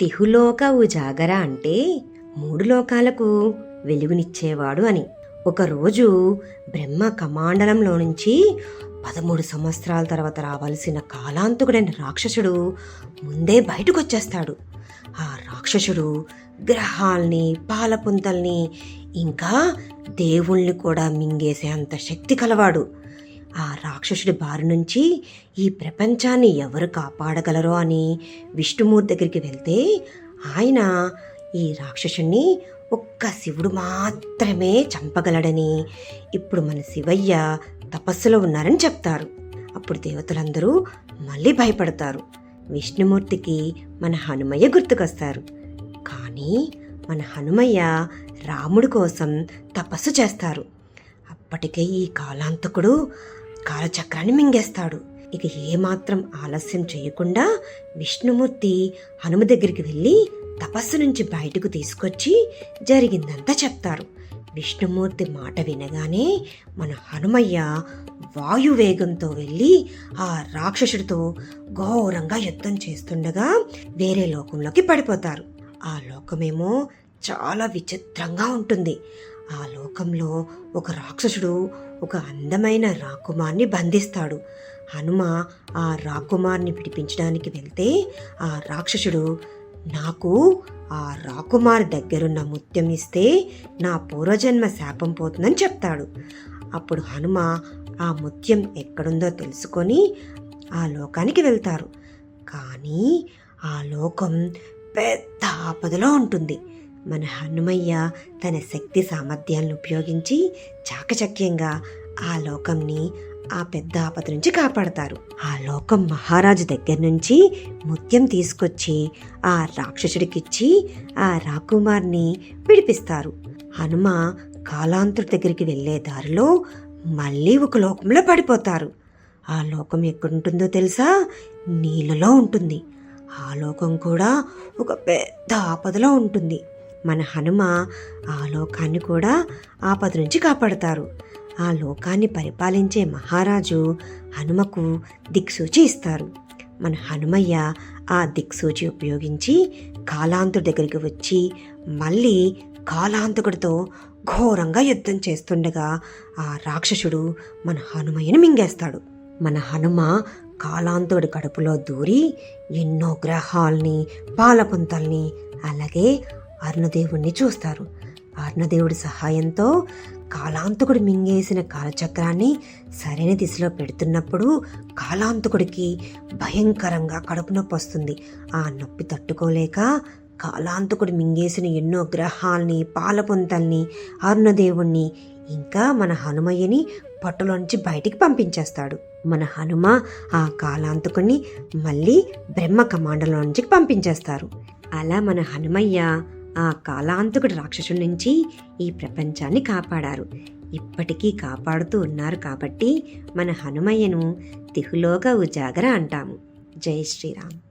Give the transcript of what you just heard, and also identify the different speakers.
Speaker 1: తిహులోక ఉజాగర అంటే మూడు లోకాలకు వెలుగునిచ్చేవాడు అని. ఒకరోజు బ్రహ్మ కమాండలంలో నుంచి పదమూడు సంవత్సరాల తర్వాత రావాల్సిన కాలాంతకుడైన రాక్షసుడు ముందే బయటకు వచ్చేస్తాడు ఆ రాక్షసుడు గ్రహాల్ని పాలపుంతల్ని ఇంకా దేవుణ్ణి కూడా మింగేసే అంత శక్తి కలవాడు. ఆ రాక్షసుడి బారి నుంచి ఈ ప్రపంచాన్ని ఎవరు కాపాడగలరో అని విష్ణుమూర్తి దగ్గరికి వెళ్తే ఆయన ఈ రాక్షసుని ఒక్క శివుడు మాత్రమే చంపగలడని ఇప్పుడు మన శివయ్య తపస్సులో ఉన్నారని చెప్తారు. అప్పుడు దేవతలందరూ మళ్ళీ భయపడతారు. విష్ణుమూర్తికి మన హనుమయ్య గుర్తుకొస్తారు. కానీ మన హనుమయ్య రాముడి కోసం తపస్సు చేస్తారు. అప్పటికే ఈ కాలాంతకుడు కాలచక్రాన్ని మింగేస్తాడు. ఇక ఏమాత్రం ఆలస్యం చేయకుండా విష్ణుమూర్తి హనుమ దగ్గరికి వెళ్ళి తపస్సు నుంచి బయటకు తీసుకొచ్చి జరిగిందంతా చెప్తారు. విష్ణుమూర్తి మాట వినగానే మన హనుమయ్య వాయువేగంతో వెళ్ళి ఆ రాక్షసుడితో ఘోరంగా యుద్ధం చేస్తుండగా వేరే లోకంలోకి పడిపోతారు. ఆ లోకమేమో చాలా విచిత్రంగా ఉంటుంది. ఆ లోకంలో ఒక రాక్షసుడు ఒక అందమైన రాకుమార్ని బంధిస్తాడు. హనుమ ఆ రాకుమార్ని విడిపించడానికి వెళ్తే ఆ రాక్షసుడు నాకు ఆ రాకుమార్ దగ్గరున్న ముత్యం ఇస్తే నా పూర్వజన్మ శాపం పోతుందని చెప్తాడు. అప్పుడు హనుమ ఆ ముత్యం ఎక్కడుందో తెలుసుకొని ఆ లోకానికి వెళ్తారు. కానీ ఆ లోకం పెద్ద ఆపదలో ఉంటుంది. మన హనుమయ్య తన శక్తి సామర్థ్యాలను ఉపయోగించి చాకచక్యంగా ఆ లోకంని ఆ పెద్ద ఆపద నుంచి కాపాడతారు. ఆ లోకం మహారాజు దగ్గర నుంచి ముత్యం తీసుకొచ్చి ఆ రాక్షసుడికిచ్చి ఆ రాకుమార్ని విడిపిస్తారు. హనుమ కాలాంతుడి దగ్గరికి వెళ్ళే దారిలో మళ్ళీ ఒక లోకంలో పడిపోతారు. ఆ లోకం ఎక్కడుంటుందో తెలుసా? నీళ్ళలో ఉంటుంది. ఆ లోకం కూడా ఒక పెద్ద ఆపదలో ఉంటుంది. మన హనుమ ఆ లోకాన్ని కూడా ఆపద నుంచి కాపాడతారు. ఆ లోకాన్ని పరిపాలించే మహారాజు హనుమకు దిక్సూచి ఇస్తారు. మన హనుమయ్య ఆ దిక్సూచి ఉపయోగించి కాలాంతుడి దగ్గరికి వచ్చి మళ్ళీ కాలాంతకుడితో ఘోరంగా యుద్ధం చేస్తుండగా ఆ రాక్షసుడు మన హనుమయ్యను మింగేస్తాడు. మన హనుమ కాలాంతుడి కడుపులో దూరి ఎన్నో గ్రహాల్ని పాలపుంతల్ని అలాగే అరుణదేవుణ్ణి చూస్తారు. అరుణదేవుడి సహాయంతో కాలాంతకుడు మింగేసిన కాలచక్రాన్ని సరైన దిశలో పెడుతున్నప్పుడు కాలాంతకుడికి భయంకరంగా కడుపు నొప్పి వస్తుంది. ఆ నొప్పి తట్టుకోలేక కాలాంతకుడు మింగేసిన ఎన్నో గ్రహాల్ని పాలపుంతల్ని అరుణదేవుణ్ణి ఇంకా మన హనుమయ్యని పట్టులోంచి బయటికి పంపించేస్తాడు. మన హనుమ ఆ కాలాంతకుని మళ్ళీ బ్రహ్మ కమాండలో నుంచి పంపించేస్తారు. అలా మన హనుమయ్య ఆ కాలాంతకుడు రాక్షసుడి నుంచి ఈ ప్రపంచాన్ని కాపాడారు. ఇప్పటికీ కాపాడుతూ ఉన్నారు కాబట్టి మన హనుమయ్యను తిహులోక ఉజాగర అంటాము. జై శ్రీరామ్.